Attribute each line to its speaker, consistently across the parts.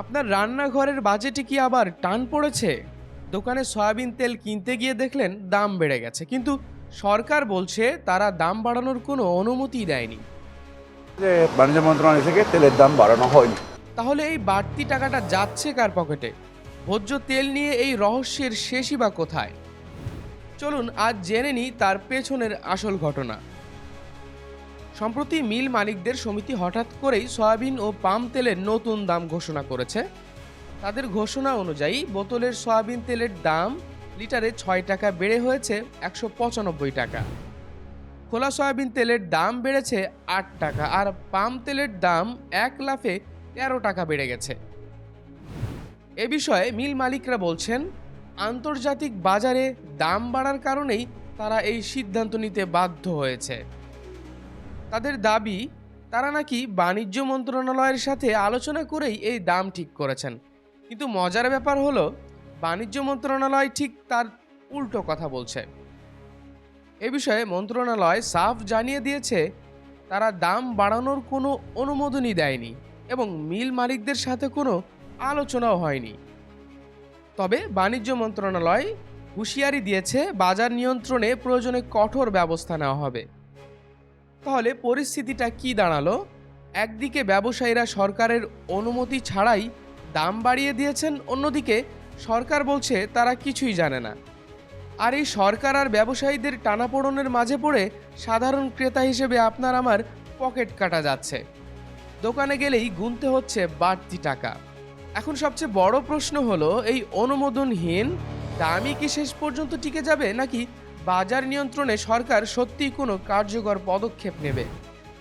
Speaker 1: আপনার রান্নাঘরের বাজেটে কি আবার টান পড়েছে? দোকানে সয়াবিন তেল কিনতে গিয়ে দেখলেন দাম বেড়ে গেছে কিন্তু সরকার বলছে তারা দাম বাড়ানোর কোনো অনুমতি দেয়নি।
Speaker 2: যে বাণিজ্য মন্ত্রণালয় থেকে তেলের দাম বাড়ানো হয়নি।
Speaker 1: তাহলে এই বাড়তি টাকাটা যাচ্ছে কার পকেটে? ভোজ্য তেল নিয়ে এই রহস্যের শেষই বা কোথায়? চলুন আজ জেনে নিই তার পেছনের আসল ঘটনা। সম্প্রতি মিল মালিকদের সমিতি হঠাৎ করেই সয়াবিন ও পাম তেলের নতুন দাম ঘোষণা করেছে। তাদের ঘোষণা অনুযায়ী বোতলের সয়াবিন তেলের দাম লিটারে ছয় টাকা বেড়ে হয়েছে একশো পঁচানব্বই টাকা। খোলা সয়াবিন তেলের দাম বেড়েছে আট টাকা আর পাম তেলের দাম এক লাফে তেরো টাকা বেড়ে গেছে। এ বিষয়ে মিল মালিকরা বলছেন, আন্তর্জাতিক বাজারে দাম বাড়ার কারণেই তারা এই সিদ্ধান্ত নিতে বাধ্য হয়েছে। তাদের দাবি, তারা নাকি বাণিজ্য মন্ত্রণালয়ের সাথে আলোচনা করেই এই দাম ঠিক করেছেন। কিন্তু মজার ব্যাপার হলো, বাণিজ্য মন্ত্রণালয় ঠিক তার উল্টো কথা বলছে। এ বিষয়ে মন্ত্রণালয় সাফ জানিয়ে দিয়েছে, তারা দাম বাড়ানোর কোনো অনুমোদনই দেয়নি এবং মিল মালিকদের সাথে কোনো আলোচনাও হয়নি। তবে বাণিজ্য মন্ত্রণালয় হুঁশিয়ারি দিয়েছে, বাজার নিয়ন্ত্রণে প্রয়োজনে কঠোর ব্যবস্থা নেওয়া হবে। তাহলে পরিস্থিতিটা কি দাঁড়াল? একদিকে ব্যবসায়ীরা সরকারের অনুমতি ছাড়াই দাম বাড়িয়ে দিয়েছেন, অন্যদিকে সরকার বলছে তারা কিছুই জানে না। আর এই সরকার আর ব্যবসায়ীদের টানাপোড়নের মাঝে পড়ে সাধারণ ক্রেতা হিসেবে আপনার আমার পকেট কাটা যাচ্ছে। দোকানে গেলেই গুনতে হচ্ছে বাড়তি টাকা। এখন সবচেয়ে বড় প্রশ্ন হলো, এই অনুমোদনহীন দামই কি শেষ পর্যন্ত টিকে যাবে নাকি বাজার নিয়ন্ত্রণে সরকার সত্যিই কোনো কার্যকর পদক্ষেপ নেবে।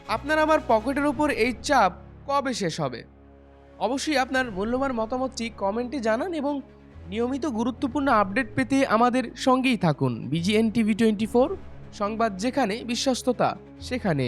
Speaker 1: আপনার আমার পকেটের উপর এই চাপ কবে শেষ হবে? অবশ্যই আপনার মূল্যবান মতামতটি কমেন্টে জানান এবং নিয়মিত গুরুত্বপূর্ণ আপডেট পেতে আমাদের সঙ্গেই থাকুন। বিজিএন টিভি টোয়েন্টি ফোর, সংবাদ যেখানে, বিশ্বস্ততা সেখানে।